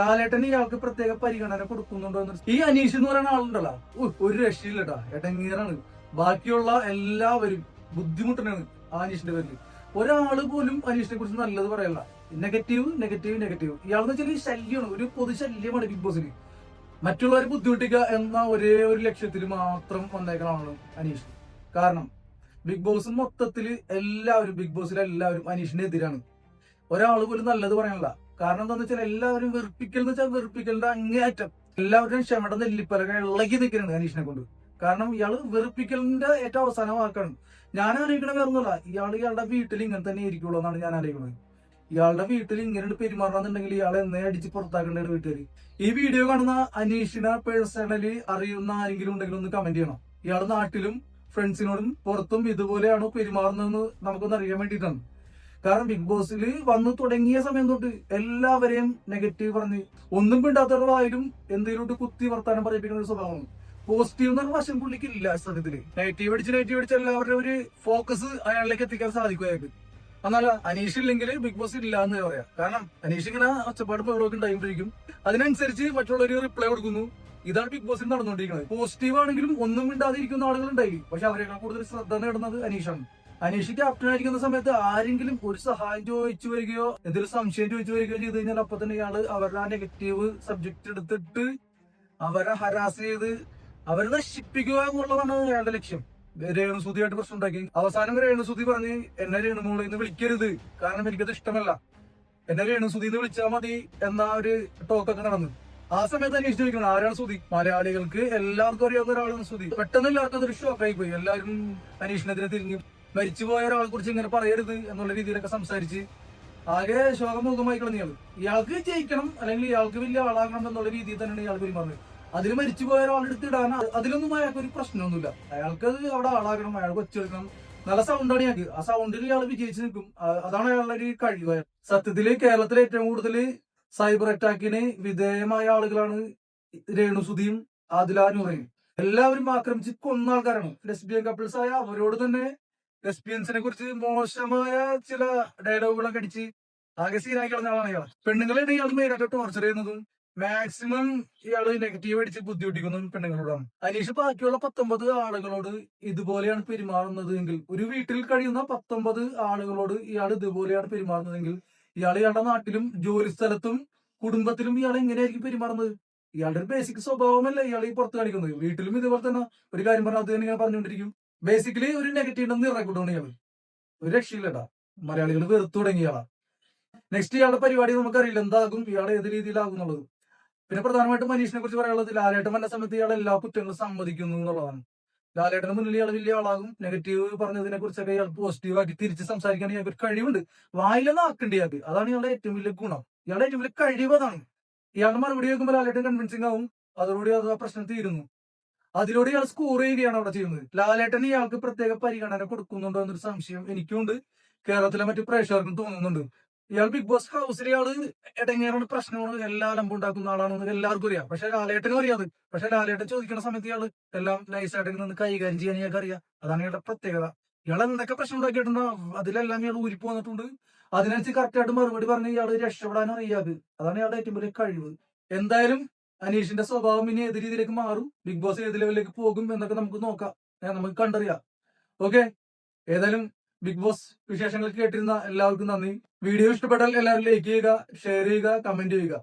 ലാലേട്ടൻ ഇയാൾക്ക് പ്രത്യേക പരിഗണന കൊടുക്കുന്നുണ്ടോ എന്ന് ഈ അനീഷ് എന്ന് പറയുന്ന ആളുണ്ടല്ലോ. ഒരു രക്ഷയില്ലട്ടാ. എടങ്ങീറാണ്. ബാക്കിയുള്ള എല്ലാവരും ബുദ്ധിമുട്ടനാണ് ആ അനീഷിന്റെ പേരിൽ ഒരാൾ പോലും അനീഷിനെ കുറിച്ച് നല്ലത് പറയല്ല നെഗറ്റീവ് നെഗറ്റീവ് നെഗറ്റീവ് ഇയാളെന്ന് വെച്ചാൽ ശല്യമാണ് ഒരു പൊതു ശല്യമാണ് ബിഗ് ബോസിന് മറ്റുള്ളവരെ ബുദ്ധിമുട്ടിക്കുക എന്ന ഒരേ ഒരു ലക്ഷ്യത്തിൽ മാത്രം വന്നേക്കണമാണ് അനീഷ്. കാരണം ബിഗ് ബോസ് മൊത്തത്തിൽ എല്ലാവരും ബിഗ് ബോസിലെ എല്ലാവരും അനീഷിന് എതിരാണ്. ഒരാൾ പോലും നല്ലത് പറയാനില്ല കാരണം എന്താന്ന് വെച്ചാൽ എല്ലാവരും വെറുപ്പിക്കൽ എന്ന് വെച്ചാൽ വെറുപ്പിക്കലിന്റെ അങ്ങേയറ്റം. എല്ലാവരുടെയും ക്ഷമയുടെ നെല്ലിപ്പലക ഇളകി നിൽക്കുന്നുണ്ട് അനീഷിനെ കൊണ്ട്. കാരണം ഇയാൾ വെറുപ്പിക്കലിന്റെ ഏറ്റവും അവസാന വാക്കാണ്. ഞാൻ ആലോചിക്കണ വേറൊന്നുമില്ല ഇയാൾ ഇയാളുടെ വീട്ടിൽ ഇങ്ങനെ തന്നെ ഇരിക്കുള്ളൂ എന്നാണ് ഞാൻ അറിയിക്കുന്നത് ഇയാളുടെ വീട്ടിൽ ഇങ്ങനെ പെരുമാറണമെന്നുണ്ടെങ്കിൽ ഇയാളെ എന്നേ അടിച്ച് പുറത്താക്കേണ്ട വീട്ടുകാർ ഈ വീഡിയോ കാണുന്ന അനീഷിനെ പേഴ്സണലി അറിയുന്ന ആരെങ്കിലും ഉണ്ടെങ്കിൽ ഒന്ന് കമന്റ് ചെയ്യണം. ഇയാൾ നാട്ടിലും ഫ്രണ്ട്സിനോടും പുറത്തും ഇതുപോലെയാണോ പെരുമാറുന്നതെന്ന് നമുക്കൊന്ന് അറിയാൻ വേണ്ടിയിട്ടാണ്. കാരണം ബിഗ് ബോസിൽ വന്നു തുടങ്ങിയ സമയം തൊട്ട് എല്ലാവരെയും നെഗറ്റീവ് പറഞ്ഞ് ഒന്നും പിണ്ടാത്തവരായാലും വായിലും എന്തെങ്കിലും കുത്തി വർത്താനം പറയിപ്പിക്കുന്ന ഒരു സ്വഭാവമാണ്. പോസിറ്റീവ് എന്ന് പറഞ്ഞ വശം പുള്ളിക്ക് ഇല്ല സത്യത്തിൽ നെഗറ്റീവ് അടിച്ച് നെഗറ്റീവ് അടിച്ച് എല്ലാവരുടെ ഒരു ഫോക്കസ് അയാളിലേക്ക് എത്തിക്കാൻ സാധിക്കും അയാൾക്ക്. എന്നാലും അനീഷ് ഇല്ലെങ്കിൽ ബിഗ് ബോസ് ഇല്ല എന്ന് പറയാം. കാരണം അനീഷ് ഇങ്ങനെ ഒച്ചപ്പാട് പേടൊക്കെ ഉണ്ടായിക്കൊണ്ടിരിക്കും. അതിനനുസരിച്ച് മറ്റുള്ളവർ റിപ്ലൈ കൊടുക്കുന്നു. ഇതാണ് ബിഗ് ബോസിൽ നടന്നുകൊണ്ടിരിക്കുന്നത്. പോസിറ്റീവ് ആണെങ്കിലും ഒന്നും മിണ്ടാതിരിക്കുന്ന ആളുകൾ ഉണ്ടായി പക്ഷെ അവരെക്കാൾ കൂടുതൽ ശ്രദ്ധ നേടുന്നത് അനീഷാണ്. അനീഷ് ക്യാപ്റ്റൻ ആയിരിക്കുന്ന സമയത്ത് ആരെങ്കിലും ഒരു സഹായം ചോദിച്ചു വരികയോ എന്തെങ്കിലും സംശയം ചോദിച്ചു വരികയോ ചെയ്ത് കഴിഞ്ഞാൽ അപ്പൊ തന്നെ ഇയാൾ അവരുടെ ആ നെഗറ്റീവ് സബ്ജക്ട് എടുത്തിട്ട് അവരെ ഹരാസ് ചെയ്ത് അവരെ നശിപ്പിക്കുക എന്നുള്ളതാണ് അയാളുടെ ലക്ഷ്യം. രേണുസൂതിയായിട്ട് പ്രശ്നം ഉണ്ടാക്കി അവസാനം രേണുസൂതി പറഞ്ഞ് എന്നെ രേണുമോളെ ഇന്ന് വിളിക്കരുത്. കാരണം എനിക്കത് ഇഷ്ടമല്ല. എന്നെ രേണുസൂതി എന്ന് വിളിച്ചാൽ മതി എന്ന ഒരു ടോക്കൊക്കെ നടന്നു. ആ സമയത്ത് അന്വേഷിച്ച് ചോദിക്കണം ആരാണ് സുതി? മലയാളികൾക്ക് എല്ലാവർക്കും അറിയാവുന്ന ഒരാളാണ് സുതി. പെട്ടെന്ന് എല്ലാവർക്കും അതൊരു ഷോക്കായി പോയി. എല്ലാവരും അനീഷിനെതിരെ തിരിഞ്ഞു. മരിച്ചുപോയ ഒരാളെ കുറിച്ച് ഇങ്ങനെ പറയരുത് എന്നുള്ള രീതിയിലൊക്കെ സംസാരിച്ച് ആകെ ശോകമുഖമായി കളഞ്ഞ ഇയാൾ ഇയാൾക്ക് ജയിക്കണം അല്ലെങ്കിൽ ഇയാൾക്ക് വലിയ ആളാകണം എന്നുള്ള രീതിയിൽ തന്നെയാണ് ഇയാൾ പെരുമാറുന്നത്. അതിൽ മരിച്ചുപോയ ഒരാളെടുത്ത് ഇടാൻ അതിലൊന്നും അയാൾക്ക് ഒരു പ്രശ്നമൊന്നുമില്ല. അയാൾക്ക് അത് അവിടെ ആളാകണം അയാൾക്ക് ഒച്ചെടുക്കണം നല്ല സൗണ്ടാണ് ഇയാൾക്ക്. ആ സൗണ്ടിൽ ഇയാൾ വിജയിച്ചു നിൽക്കും. അതാണ് അയാളുടെ ഒരു കഴിവ്. സത്യത്തിൽ കേരളത്തിലെ ഏറ്റവും കൂടുതൽ സൈബർ അറ്റാക്കിന് വിധേയമായ ആളുകളാണ് രേണുസുതിയും ആദിലാനൂറയും എല്ലാവരും ആക്രമിച്ച് കൊന്ന ആൾക്കാരാണ്. ലെസ്ബിയൻ കപ്പിൾസ് ആയ അവരോട് തന്നെ ലെസ്ബിയൻസിനെ കുറിച്ച് മോശമായ ചില ഡയലോഗുകളൊക്കെ അടിച്ച് ആകെ സീനായി കളഞ്ഞ ആളാണ് ഇയാൾ പെണ്ണുങ്ങളെയാണ് ഇയാൾ മെയിനായിട്ട് ടോർച്ചർ ചെയ്യുന്നതും മാക്സിമം ഇയാൾ നെഗറ്റീവ് അടിച്ച് ബുദ്ധിമുട്ടിക്കുന്നതും പെണ്ണുങ്ങളോടാണ്. അനീഷ് ബാക്കിയുള്ള പത്തൊമ്പത് ആളുകളോട് ഇതുപോലെയാണ് പെരുമാറുന്നത് എങ്കിൽ ഒരു വീട്ടിൽ കഴിയുന്ന പത്തൊമ്പത് ആളുകളോട് ഇയാൾ ഇതുപോലെയാണ് പെരുമാറുന്നതെങ്കിൽ ഇയാൾ ഇയാളുടെ നാട്ടിലും ജോലി സ്ഥലത്തും കുടുംബത്തിലും ഇയാൾ എങ്ങനെയായിരിക്കും പെരുമാറുന്നത്? ഇയാളുടെ ഒരു ബേസിക് സ്വഭാവമല്ല ഇയാൾ ഈ പുറത്ത് കാണിക്കുന്നത്. വീട്ടിലും ഇതുപോലെ തന്നെ ഒരു കാര്യം പറഞ്ഞാൽ അത് തന്നെ പറഞ്ഞുകൊണ്ടിരിക്കും. ബേസിക്കലി ഒരു നെഗറ്റീവ് ഒന്ന് ഇറക്കിട്ടാണ് ഇയാൾ ഒരു രക്ഷയില്ലടാ മലയാളികൾ വെറുത്തു തുടങ്ങിയാളാ നെക്സ്റ്റ് ഇയാളുടെ പരിപാടി നമുക്കറിയില്ല. എന്താകും? ഇയാൾ ഏത് രീതിയിലാകും എന്നുള്ളത്. പിന്നെ പ്രധാനമായിട്ടും മനീഷിനെ കുറിച്ച് പറയാനുള്ളത് ലാലേട്ടൻ വന്ന സമയത്ത് ഇയാൾ എല്ലാ കുറ്റങ്ങളും സമ്മതിക്കുന്നു എന്നുള്ളതാണ്. ലാലേട്ടന് മുന്നിൽ ഇയാൾ വലിയ ആളാകും. നെഗറ്റീവ് പറഞ്ഞതിനെ കുറിച്ചൊക്കെ ഇയാൾ പോസിറ്റീവ് ആക്കി തിരിച്ച് സംസാരിക്കാൻ ഇയാൾക്ക് ഒരു കഴിവുണ്ട്. വായിലൊന്നും ആക്കേണ്ടി ഇയാൾക്ക്. അതാണ് ഇയാളുടെ ഏറ്റവും വലിയ ഗുണം. ഇയാളുടെ ഏറ്റവും വലിയ കഴിവ് അതാണ്. ഇയാളുടെ മറുപടി കേൾക്കുമ്പോൾ ലാലേട്ടൻ കൺവിൻസിംഗ് ആവും. അതോടുകൂടി അത് ആ പ്രശ്നം തീരുന്നു. അതിലൂടെ ഇയാൾ സ്കോർ ചെയ്യുകയാണ് അവിടെ ചെയ്യുന്നത്. ലാലേട്ടൻ ഇയാൾക്ക് പ്രത്യേക പരിഗണന കൊടുക്കുന്നുണ്ടോ എന്നൊരു സംശയം എനിക്കുണ്ട്. കേരളത്തിലെ മറ്റു പ്രേക്ഷകർക്കും തോന്നുന്നുണ്ട്. ഇയാൾ ബിഗ് ബോസ് ഹൗസിൽ ഇയാൾ ഇടങ്ങേറുന്ന പ്രശ്നമാണ് എല്ലാ അലമ്പ് ഉണ്ടാക്കുന്ന ആളാണെന്ന് എല്ലാവർക്കും അറിയാം. പക്ഷെ ലാലേട്ടനും അറിയാത് പക്ഷെ ലാലേട്ടൻ ചോദിക്കുന്ന സമയത്ത് ഇയാൾ എല്ലാം നൈസായിട്ട് നിന്ന് കൈകാര്യം ചെയ്യാൻ ഇയാൾക്ക് അറിയാം. അതാണ് ഇയാളുടെ പ്രത്യേകത. ഇയാൾ എന്തൊക്കെ പ്രശ്നം ഉണ്ടാക്കിയിട്ടുണ്ടോ? അതിലെല്ലാം ഇയാൾ ഊരി പോന്നിട്ടുണ്ട് അതിനനുസരിച്ച് കറക്റ്റായിട്ട് മറുപടി പറഞ്ഞ് ഇയാൾ രക്ഷപ്പെടാനും അറിയാത് അതാണ് ഇയാളുടെ ഏറ്റവും വലിയ കഴിവ്. എന്തായാലും അനീഷിന്റെ സ്വഭാവം ഇനി ഏത് രീതിയിലേക്ക് മാറും? ബിഗ് ബോസ് ഏത് ലെവലിലേക്ക് പോകും എന്നൊക്കെ നമുക്ക് നോക്കാം. നമുക്ക് കണ്ടറിയാം. ഓക്കെ? ഏതായാലും ബിഗ് ബോസ് വിശേഷങ്ങൾ കേട്ടിരുന്ന എല്ലാവർക്കും നന്ദി. വീഡിയോ ഇഷ്ടപ്പെട്ടാൽ എല്ലാവരും ലൈക്ക് ചെയ്യുക ഷെയർ ചെയ്യുക കമന്റ് ചെയ്യുക.